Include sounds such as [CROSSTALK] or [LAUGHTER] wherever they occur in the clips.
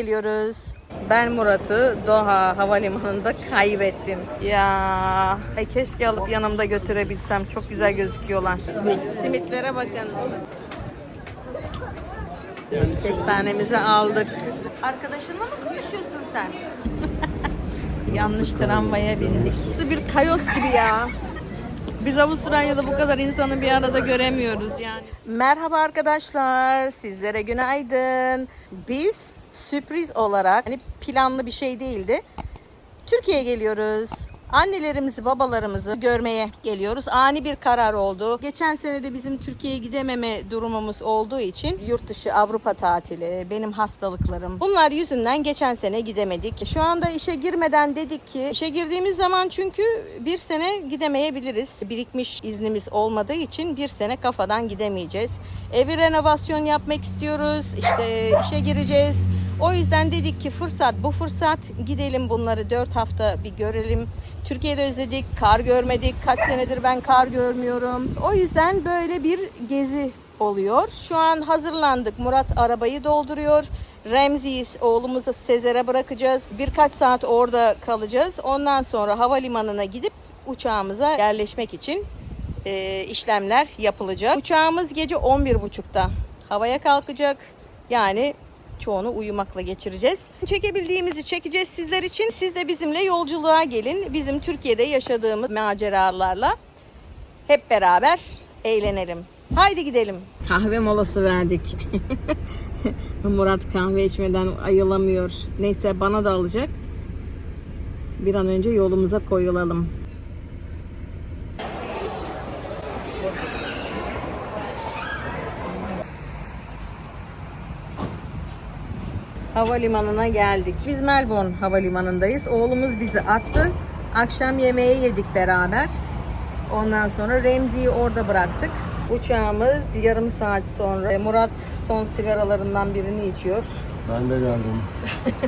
geliyoruz. Ben Murat'ı Doha Havalimanı'nda kaybettim. Ya ay keşke alıp yanımda götürebilsem. Çok güzel gözüküyorlar. Simitlere bakın. Kestanemizi aldık. Arkadaşınla mı konuşuyorsun sen? [LAUGHS] Yanlış tramvaya bindik. Burası bir kayos gibi ya. Biz Avustralya'da bu kadar insanı bir arada göremiyoruz yani. Merhaba arkadaşlar. Sizlere günaydın. Biz sürpriz olarak hani planlı bir şey değildi. Türkiye'ye geliyoruz. Annelerimizi, babalarımızı görmeye geliyoruz. Ani bir karar oldu. Geçen sene de bizim Türkiye'ye gidememe durumumuz olduğu için yurt dışı Avrupa tatili, benim hastalıklarım. Bunlar yüzünden geçen sene gidemedik. Şu anda işe girmeden dedik ki işe girdiğimiz zaman çünkü bir sene gidemeyebiliriz. Birikmiş iznimiz olmadığı için bir sene kafadan gidemeyeceğiz. Evi renovasyon yapmak istiyoruz. İşte işe gireceğiz. O yüzden dedik ki fırsat bu fırsat gidelim bunları 4 hafta bir görelim. Türkiye'de özledik, kar görmedik. Kaç senedir ben kar görmüyorum. O yüzden böyle bir gezi oluyor. Şu an hazırlandık. Murat arabayı dolduruyor. Remzi'yi oğlumuzu Sezer'e bırakacağız. Birkaç saat orada kalacağız. Ondan sonra havalimanına gidip uçağımıza yerleşmek için e, işlemler yapılacak. Uçağımız gece 11.30'da havaya kalkacak. Yani çoğunu uyumakla geçireceğiz. Çekebildiğimizi çekeceğiz sizler için. Siz de bizimle yolculuğa gelin. Bizim Türkiye'de yaşadığımız maceralarla hep beraber eğlenelim. Haydi gidelim. Kahve molası verdik. [LAUGHS] Murat kahve içmeden ayılamıyor. Neyse bana da alacak. Bir an önce yolumuza koyulalım. Havalimanına geldik. Biz Melbourne havalimanındayız. Oğlumuz bizi attı. Akşam yemeği yedik beraber. Ondan sonra Remzi'yi orada bıraktık. Uçağımız yarım saat sonra. Murat son sigaralarından birini içiyor. Ben de geldim.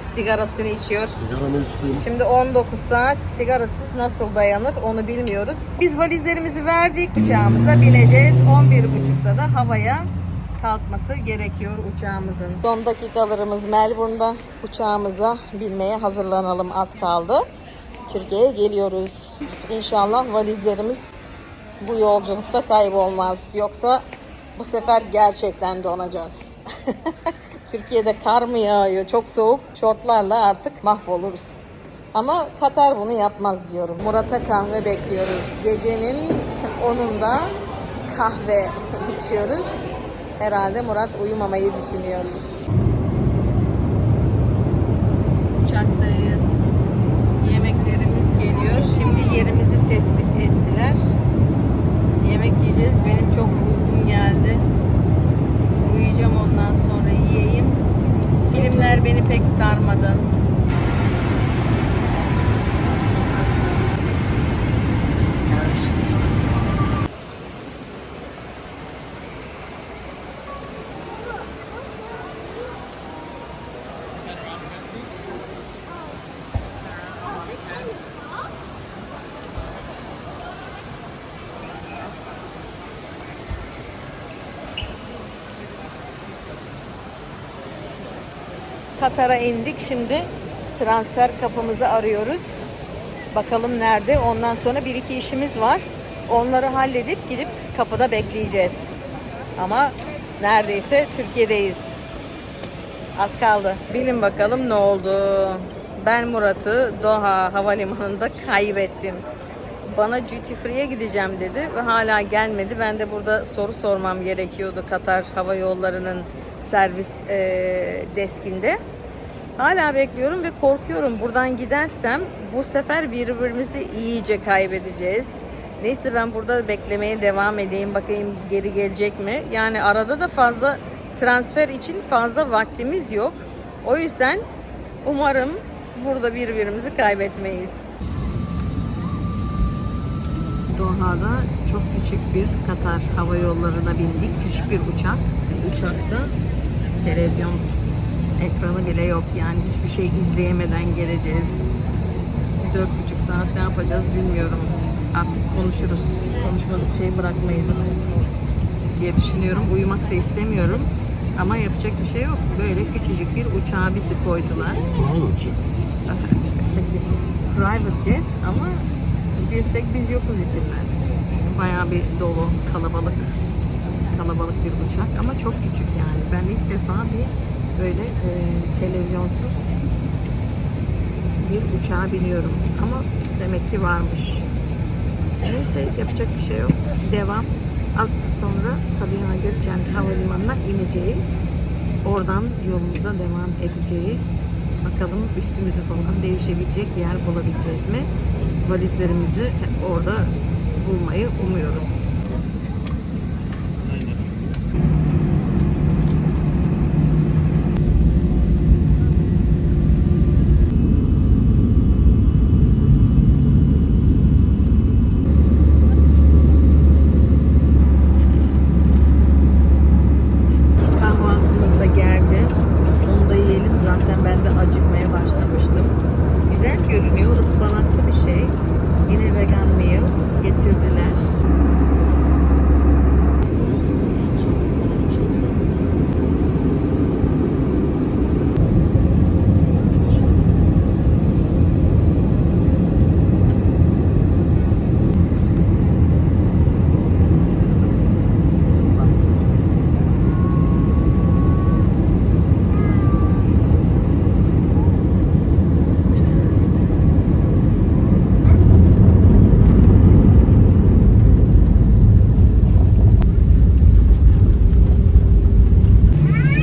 [LAUGHS] Sigarasını içiyor. Sigaramı içtim. Şimdi 19 saat sigarasız nasıl dayanır onu bilmiyoruz. Biz valizlerimizi verdik. Uçağımıza bineceğiz. 11.30'da da havaya kalkması gerekiyor uçağımızın. Son dakikalarımız Melbourne'da. Uçağımıza binmeye hazırlanalım az kaldı. Türkiye'ye geliyoruz. İnşallah valizlerimiz bu yolculukta kaybolmaz. Yoksa bu sefer gerçekten donacağız. [LAUGHS] Türkiye'de kar mı yağıyor? Çok soğuk. Şortlarla artık mahvoluruz. Ama Katar bunu yapmaz diyorum. Murat'a kahve bekliyoruz. Gecenin 10'unda kahve içiyoruz. Herhalde Murat uyumamayı düşünüyor. Uçaktayız. Yemeklerimiz geliyor. Şimdi yerimizi tespit ettiler. Yemek yiyeceğiz. Benim çok uykum geldi. Uyuyacağım ondan sonra yiyeyim. Filmler beni pek sarmadı. Katar'a indik. Şimdi transfer kapımızı arıyoruz. Bakalım nerede. Ondan sonra bir iki işimiz var. Onları halledip gidip kapıda bekleyeceğiz. Ama neredeyse Türkiye'deyiz. Az kaldı. Bilin bakalım ne oldu. Ben Murat'ı Doha Havalimanı'nda kaybettim. Bana duty free'ye gideceğim dedi ve hala gelmedi. Ben de burada soru sormam gerekiyordu Katar Hava Yolları'nın servis eee, deskinde. Hala bekliyorum ve korkuyorum. Buradan gidersem bu sefer birbirimizi iyice kaybedeceğiz. Neyse ben burada beklemeye devam edeyim. Bakayım geri gelecek mi? Yani arada da fazla transfer için fazla vaktimiz yok. O yüzden umarım burada birbirimizi kaybetmeyiz. Doha'da çok küçük bir Katar Hava Yolları'na bindik. Küçük bir uçak. Uçakta televizyon ekranı bile yok. Yani hiçbir şey izleyemeden geleceğiz. Dört buçuk saat ne yapacağız bilmiyorum. Artık konuşuruz. Konuşmadık şey bırakmayız diye düşünüyorum. Uyumak da istemiyorum. Ama yapacak bir şey yok. Böyle küçücük bir uçağa bizi koydular. Tamam [LAUGHS] mı? Private jet ama bir tek biz yokuz içinde. Bayağı bir dolu, kalabalık kalabalık bir uçak ama çok küçük yani. Ben ilk defa bir böyle e, televizyonsuz bir uçağa biniyorum. Ama demek ki varmış. Neyse yapacak bir şey yok. Devam. Az sonra Sabiha Gökçen Havalimanı'na ineceğiz. Oradan yolumuza devam edeceğiz. Bakalım üstümüzü falan değişebilecek yer bulabileceğiz mi? Valizlerimizi orada bulmayı umuyoruz. Kahvaltımız da geldi. Onu da yiyelim. Zaten ben de acıkmaya başlamıştım. Güzel görünüyor. Ispanaklı bir şey. Yine vegan meal getirdiler.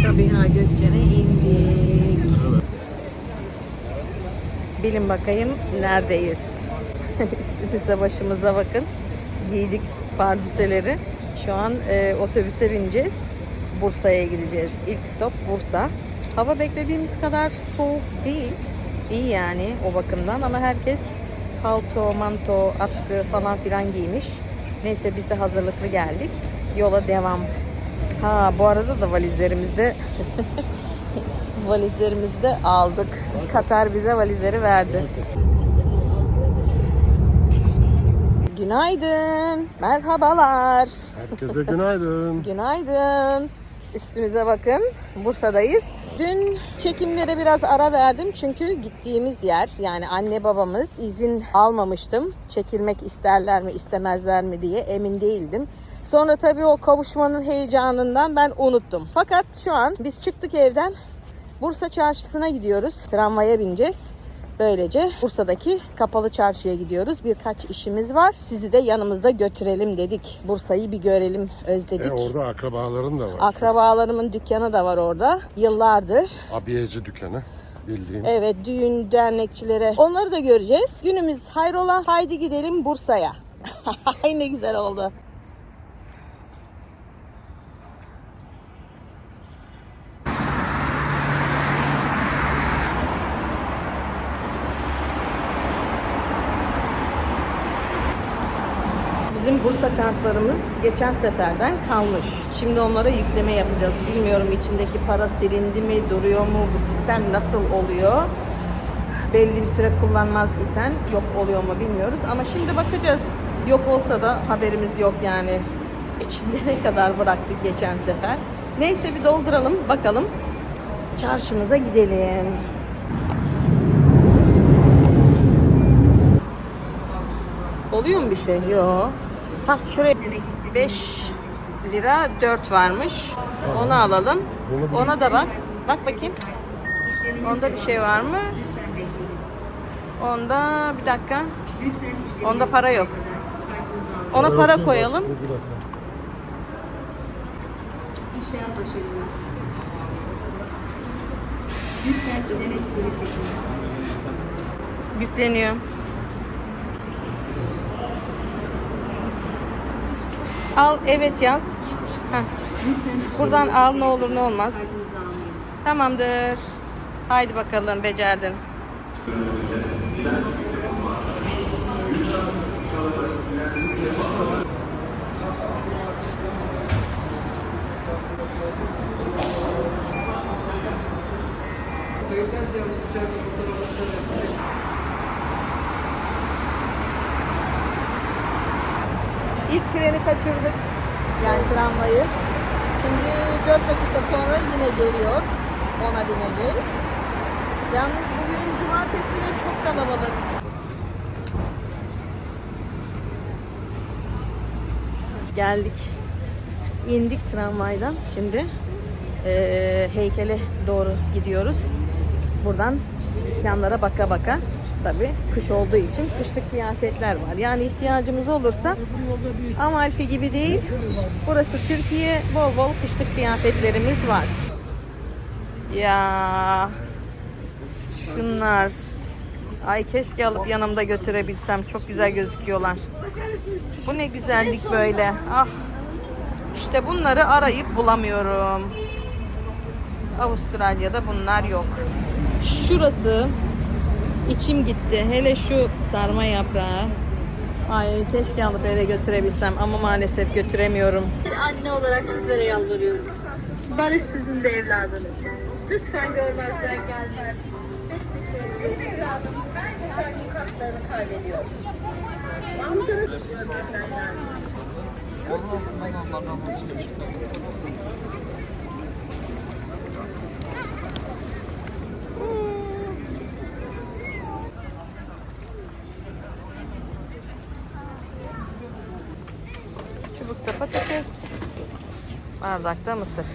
Sabiha Gökçen'e indik. Bakayım neredeyiz? [LAUGHS] Üstümüze başımıza bakın. Giydik pardiseleri. Şu an e, otobüse bineceğiz. Bursa'ya gideceğiz. İlk stop Bursa. Hava beklediğimiz kadar soğuk değil. İyi yani o bakımdan ama herkes palto, manto, atkı falan filan giymiş. Neyse biz de hazırlıklı geldik. Yola devam. Ha bu arada da valizlerimizde [LAUGHS] valizlerimizi de aldık. Katar bize valizleri verdi. Günaydın. Merhabalar. Herkese günaydın. [LAUGHS] Günaydın. Üstümüze bakın. Bursa'dayız. Dün çekimlere biraz ara verdim çünkü gittiğimiz yer yani anne babamız izin almamıştım. Çekilmek isterler mi istemezler mi diye emin değildim. Sonra tabii o kavuşmanın heyecanından ben unuttum. Fakat şu an biz çıktık evden. Bursa çarşısına gidiyoruz. Tramvaya bineceğiz. Böylece Bursa'daki kapalı çarşıya gidiyoruz. Birkaç işimiz var. Sizi de yanımızda götürelim dedik. Bursa'yı bir görelim özledik. E orada akrabaların da var. Akrabalarımın dükkanı da var orada. Yıllardır. Abiyeci dükkanı bildiğin. Evet düğün dernekçilere. Onları da göreceğiz. Günümüz hayrola. Haydi gidelim Bursa'ya. [LAUGHS] Ay ne güzel oldu. Bizim Bursa kartlarımız geçen seferden kalmış. Şimdi onlara yükleme yapacağız. Bilmiyorum içindeki para silindi mi, duruyor mu, bu sistem nasıl oluyor? Belli bir süre kullanmaz isen yok oluyor mu bilmiyoruz. Ama şimdi bakacağız. Yok olsa da haberimiz yok yani. İçinde ne kadar bıraktık geçen sefer. Neyse bir dolduralım bakalım. Çarşımıza gidelim. Oluyor mu bir şey? Yok. Ha şuraya 5 lira 4 varmış. Onu alalım. Ona da bak. Bak bakayım. Onda bir şey var mı? Onda bir dakika. Onda para yok. Ona para koyalım. İşlem. Yükleniyor. Al evet yaz. Heh. Buradan al ne olur ne olmaz. Tamamdır. Haydi bakalım becerdin. İlk treni kaçırdık. Yani tramvayı. Şimdi 4 dakika sonra yine geliyor. Ona bineceğiz. Yalnız bugün cumartesi ve çok kalabalık. Geldik. İndik tramvaydan. Şimdi eee, heykele doğru gidiyoruz. Buradan dükkanlara baka baka tabi kış olduğu için kışlık kıyafetler var. Yani ihtiyacımız olursa Amalfi gibi değil. Burası Türkiye. Bol bol kışlık kıyafetlerimiz var. Ya şunlar. Ay keşke alıp yanımda götürebilsem. Çok güzel gözüküyorlar. Bu ne güzellik böyle. Ah. İşte bunları arayıp bulamıyorum. Avustralya'da bunlar yok. Şurası içim gitti. Hele şu sarma yaprağı. Ay keşke alıp eve götürebilsem ama maalesef götüremiyorum. Bir anne olarak sizlere yalvarıyorum. Barış sizin de evladınız. Lütfen görmezden gelmezsiniz. Desteklerinizi evladım her geçen gün kaslarını kaybediyor. Amcanız bardakta mısır.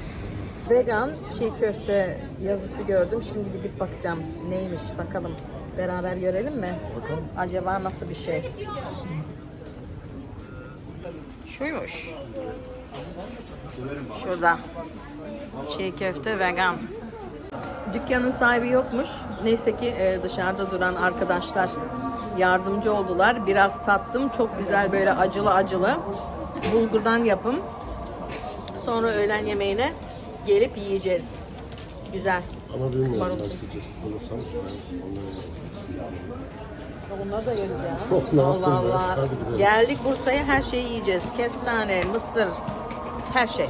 Vegan çiğ köfte yazısı gördüm. Şimdi gidip bakacağım. Neymiş bakalım. Beraber görelim mi? Bakalım. Acaba nasıl bir şey? Şuymuş. Şurada. Çiğ köfte vegan. Dükkanın sahibi yokmuş. Neyse ki e, dışarıda duran arkadaşlar yardımcı oldular. Biraz tattım. Çok güzel böyle acılı acılı. Bulgurdan yapım. Sonra öğlen yemeğine gelip yiyeceğiz. Güzel. Ama bilmiyorum belki çeşit bulursam ben onları Onları da yeriz ya. [LAUGHS] Ne yaptın Allah be? Allah. Hadi gidelim. Geldik Bursa'ya her şeyi yiyeceğiz. Kestane, mısır, her şey.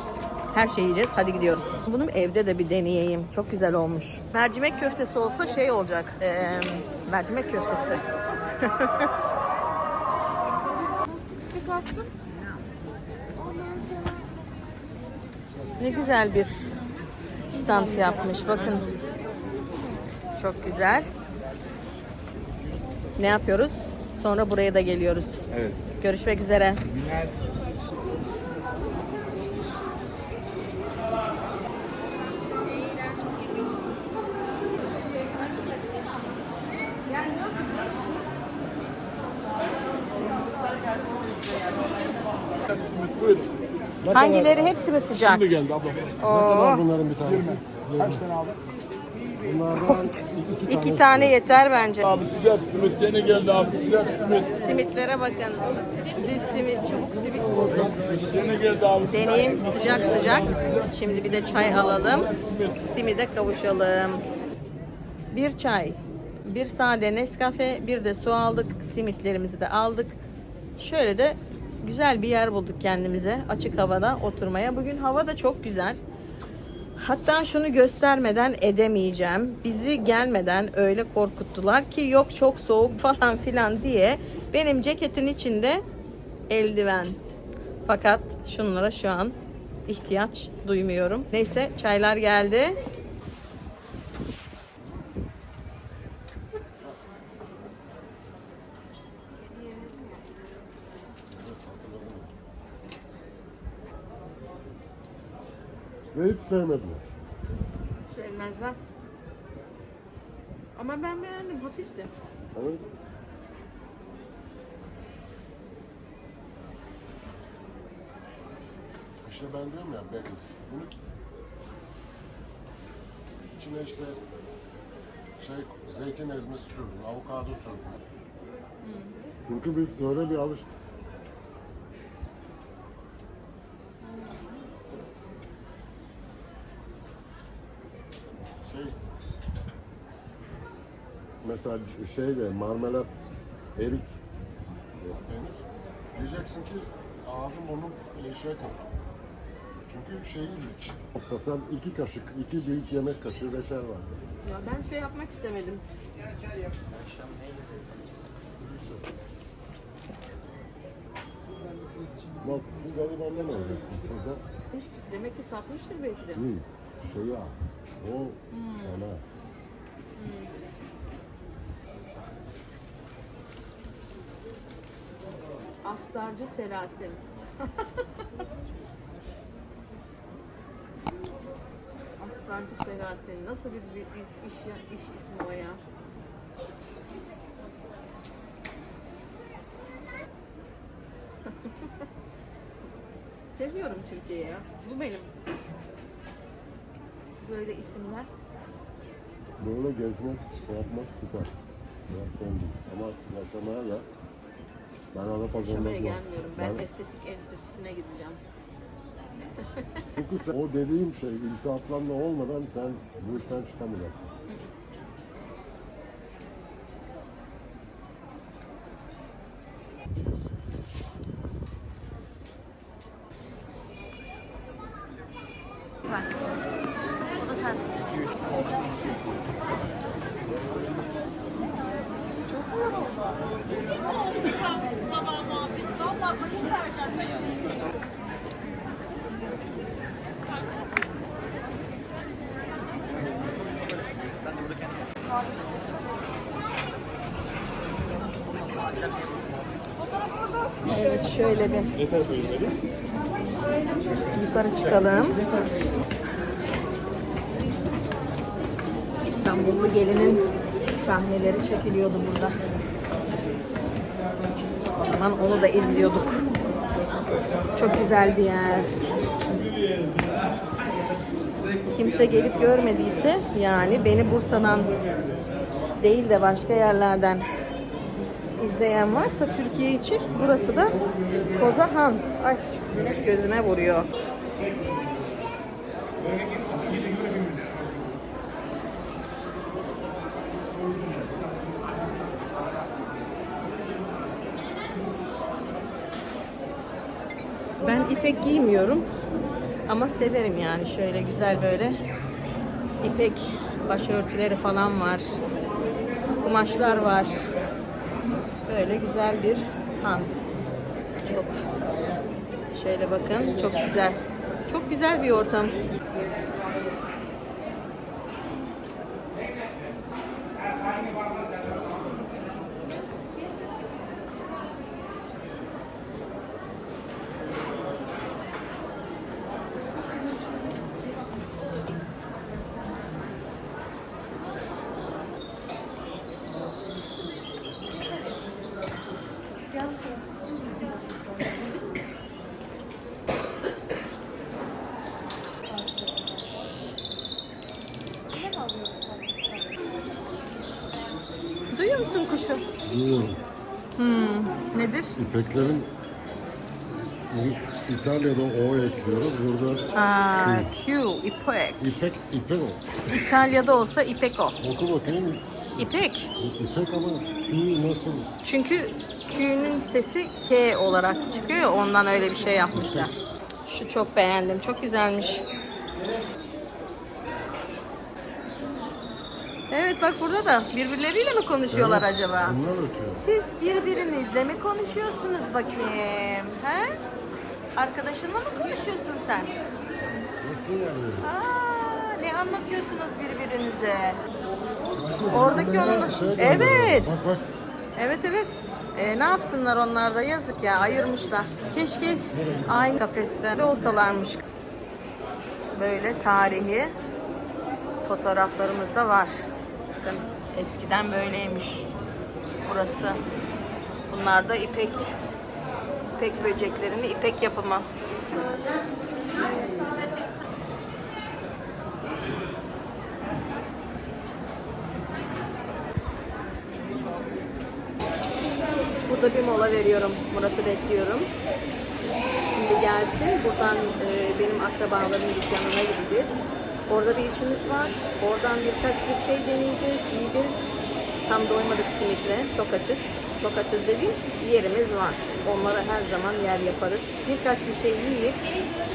Her şeyi yiyeceğiz. Hadi gidiyoruz. Bunu evde de bir deneyeyim. Çok güzel olmuş. Mercimek köftesi olsa şey olacak. eee, mercimek köftesi. [LAUGHS] ne güzel bir stand yapmış. Bakın. Çok güzel. Ne yapıyoruz? Sonra buraya da geliyoruz. Evet. Görüşmek üzere. Simit Hangileri hepsi mi sıcak? Şimdi geldi abla. Ne kadar bunların bir tanesi? Kaç tane abi? Bunlardan iki tane. İki tane yeter bence. Abi sıcak simit yeni geldi abi sıcak simit. Simitlere bakın. Düz simit, çubuk simit buldum. Yeni geldi abi sıcak Deneyim sıcak sıcak. Şimdi bir de çay alalım. Simide kavuşalım. Bir çay, bir sade Nescafe, bir de su aldık. Simitlerimizi de aldık. Şöyle de güzel bir yer bulduk kendimize. Açık havada oturmaya. Bugün hava da çok güzel. Hatta şunu göstermeden edemeyeceğim. Bizi gelmeden öyle korkuttular ki yok çok soğuk [LAUGHS] falan filan diye. Benim ceketin içinde eldiven. Fakat şunlara şu an ihtiyaç duymuyorum. Neyse çaylar geldi. Ve hiç sevmedim. Sevmezler. Ama ben beğendim hafifti. Evet. İşte ben diyorum ya bagels. Bunu içine işte şey zeytin ezmesi sürdüm, avokado sürdüm. Çünkü biz öyle bir alıştık. Şey mesela şeyle marmelat, erik e, peynir. Diyeceksin ki ağzın burnun e, şey koktu. Çünkü şeyi hiç. Sen iki kaşık, iki büyük yemek kaşığı reçel var. Ya ben şey yapmak istemedim. Bak bu garibandan alacaksın şurada. Demek ki satmıştır belki de. Değil. Şeyi az. O fena. Astarcı Selahattin. Astarcı Selahattin. Nasıl bir, bir, bir iş, iş ismi o ya? [LAUGHS] Seviyorum Türkiye'yi ya. Bu benim. Böyle isimler. Böyle gezmek, şey yapmak süper. Ama yaşamaya da ben Adapazarı'nda Yaşamaya gelmiyorum. Ben estetik enstitüsüne gideceğim. Çünkü sen- o dediğim şey iltihaplanma olmadan sen bu işten çıkamayacaksın. O da sensin. Evet şöyle bir yukarı çıkalım. İstanbullu gelinin sahneleri çekiliyordu burada. O zaman onu da izliyorduk. Çok güzel bir yer. Kimse gelip görmediyse yani beni Bursa'dan değil de başka yerlerden izleyen varsa Türkiye için burası da Kozahan. Ay güneş gözüme vuruyor. Ben ipek giymiyorum ama severim yani şöyle güzel böyle ipek başörtüleri falan var. Kumaşlar var. Böyle güzel bir han. Çok şöyle bakın çok güzel. Çok güzel bir ortam. Kuşu? Duyuyorum. Nedir? İpeklerin İtalya'da O ekliyoruz. Burada Aa, Q, ipek. İpek, İpek o. İtalya'da olsa ipek o. Oku bakayım. İpek. İpek ama Q nasıl? Çünkü Q'nun sesi K olarak çıkıyor ondan öyle bir şey yapmışlar. Şu çok beğendim. Çok güzelmiş. Evet bak burada da birbirleriyle mi konuşuyorlar Evet, acaba? Bunlar ötüyor. Siz birbirinizle mi konuşuyorsunuz bakayım? He? Arkadaşınla mı konuşuyorsun sen? Nasıl yani? Aa, ne anlatıyorsunuz birbirinize? Oradaki Bunlara onun... şey Evet. Bak bak. Evet evet. Ee, ne yapsınlar onlar da yazık ya ayırmışlar. Keşke aynı kafeste de olsalarmış. Böyle tarihi fotoğraflarımız da var. Bakın eskiden böyleymiş burası. Bunlar da ipek ipek böceklerini ipek yapımı. Burada bir mola veriyorum. Murat'ı bekliyorum. Şimdi gelsin. Buradan e, benim akrabalarımın dükkanına gideceğiz. Orada bir işimiz var. Oradan birkaç bir şey deneyeceğiz, yiyeceğiz. Tam doymadık simitle. Çok açız. Çok açız dediğim yerimiz var. Onlara her zaman yer yaparız. Birkaç bir şey yiyip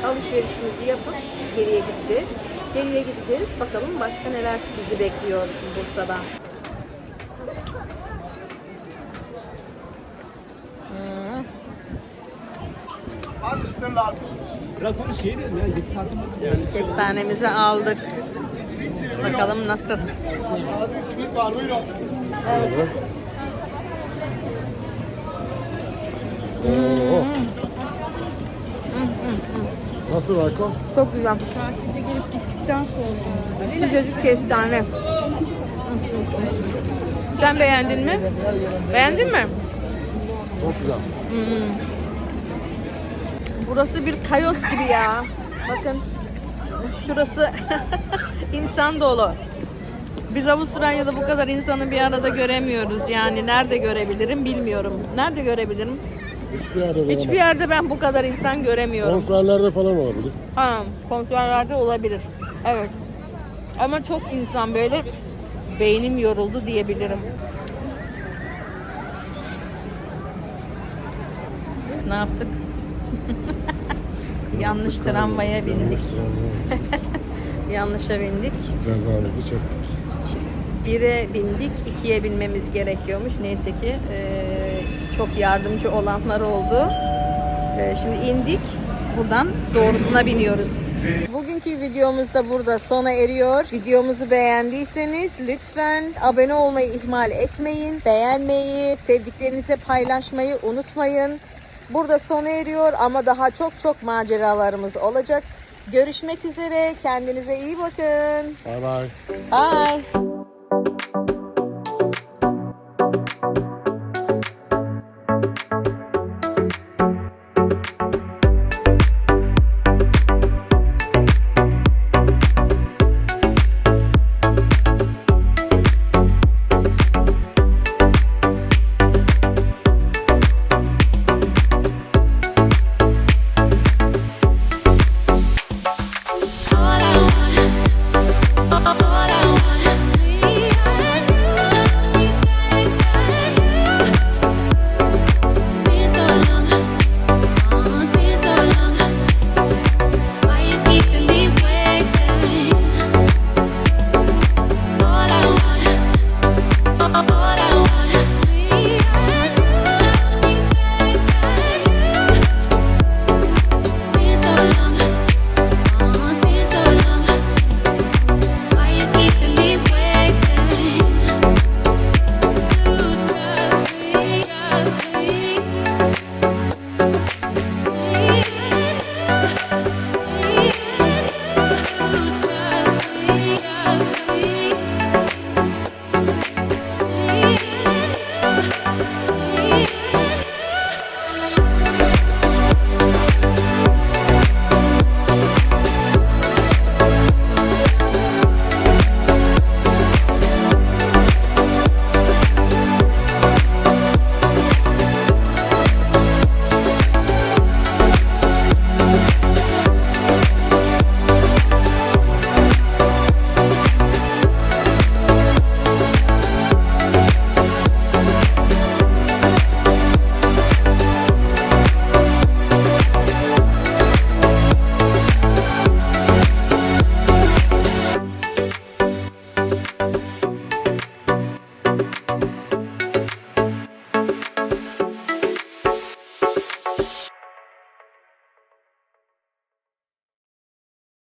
alışverişimizi yapıp geriye gideceğiz. Geriye gideceğiz. Bakalım başka neler bizi bekliyor Bursa'da. Lazım? Rakonu şey değil ya. Yedi takım. Yani Kestanemizi aldık. Bakalım nasıl. Şöyle. Oo. Nasıl Rako? Çok güzel. Tatilde gelip gittikten sonra. Sıcacık kestane. Sen beğendin mi? Beğendin mi? Çok güzel. Burası bir kayos gibi ya. Bakın şurası [LAUGHS] insan dolu. Biz Avustralya'da bu kadar insanı bir arada göremiyoruz. Yani nerede görebilirim bilmiyorum. Nerede görebilirim? Hiçbir yerde Hiçbir Hiçbir yerde ben bu kadar insan göremiyorum. Konserlerde falan olabilir. Ha, konserlerde olabilir. Evet. Ama çok insan böyle beynim yoruldu diyebilirim. Ne yaptık? [LAUGHS] Yanlış tramvaya bindik. [LAUGHS] Yanlışa bindik. Cezamızı çektik. Bire bindik, ikiye binmemiz gerekiyormuş. Neyse ki eee, çok yardımcı olanlar oldu. Eee, şimdi indik, buradan doğrusuna biniyoruz. Bugünkü videomuz da burada sona eriyor. Videomuzu beğendiyseniz lütfen abone olmayı ihmal etmeyin. Beğenmeyi, sevdiklerinizle paylaşmayı unutmayın. Burada sona eriyor ama daha çok çok maceralarımız olacak. Görüşmek üzere. Kendinize iyi bakın. Bay bay. Bye.